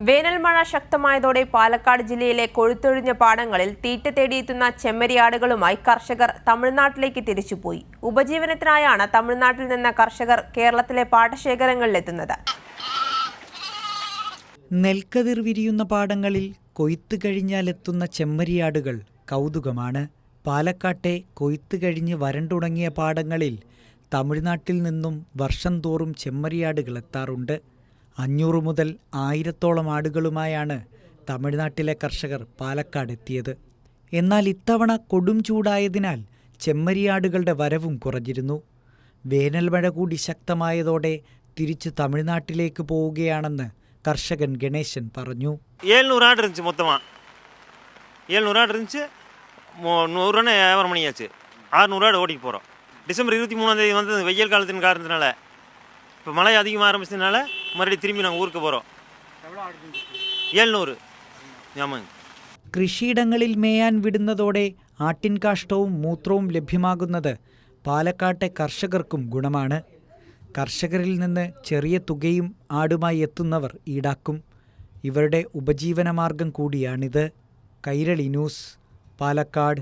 വേനൽ മഴ ശക്തമായതോടെ പാലക്കാട് ജില്ലയിലെ കൊഴുത്തൊഴിഞ്ഞ പാടങ്ങളിൽ തീറ്റ തേടിയെത്തുന്ന ചെമ്മരിയാടുകളുമായി കർഷകർ തമിഴ്നാട്ടിലേക്ക് തിരിച്ചുപോയി. ഉപജീവനത്തിനായാണ് തമിഴ്നാട്ടിൽ നിന്ന് കർഷകർ കേരളത്തിലെ പാടശേഖരങ്ങളിലെത്തുന്നത്. നെൽക്കതിർ വിരിയുന്ന പാടങ്ങളിൽ കൊയ്ത്ത് കഴിഞ്ഞാലെത്തുന്ന ചെമ്മരിയാടുകൾ കൗതുകമാണ്. പാലക്കാട്ടെ കൊയ്ത്ത് കഴിഞ്ഞ് വരണ്ടുണങ്ങിയ പാടങ്ങളിൽ തമിഴ്നാട്ടിൽ നിന്നും വർഷം തോറും ചെമ്മരിയാടുകൾ എത്താറുണ്ട്. അഞ്ഞൂറ് മുതൽ ആയിരത്തോളം ആടുകളുമായാണ് തമിഴ്നാട്ടിലെ കർഷകർ പാലക്കാട് എത്തിയത് എന്നാൽ ഇത്തവണ കൊടും ചൂടായതിനാൽ ചെമ്മരിയാടുകളുടെ വരവും കുറഞ്ഞിരുന്നു വേനൽ മഴ കൂടി ശക്തമായതോടെ തിരിച്ചു തമിഴ്നാട്ടിലേക്ക് പോവുകയാണെന്ന് കർഷകൻ ഗണേശൻ പറഞ്ഞു ஏழ்நூறு ஆடு இருந்துச்சு மொத்தமாக ஏழ்நூறு ஆடு இருந்துச்சு மோ- நூறுரூவா வியாபாரம் பண்ணியாச்சு ஆறுநூறு ஆடு ஓட்டிட்டு போகிறோம் டிசம்பர் இருபத்தி மூணாந்தேதி வந்து இந்த வெயில் காலத்தின் காரணத்தினால இப்போ மழை அதிகமாக ஆரம்பிச்சதுனால மறுபடியும் திரும்பி நாங்கள் ஊருக்கு போகிறோம் ஏழ்நூறு ஆமாங்க കൃഷിയിടങ്ങളിൽ മേയാൻ വിടുന്നതോടെ ആട്ടിൻകാഷ്ടവും മൂത്രവും ലഭ്യമാകുന്നത് പാലക്കാട്ടെ കർഷകർക്കും ഗുണമാണ് കർഷകരിൽ നിന്ന് ചെറിയ തുകയും ആടുമായി എത്തുന്നവർ ഈടാക്കും ഇവരുടെ ഉപജീവനമാർഗം കൂടിയാണിത് കൈരളി ന്യൂസ് പാലക്കാട്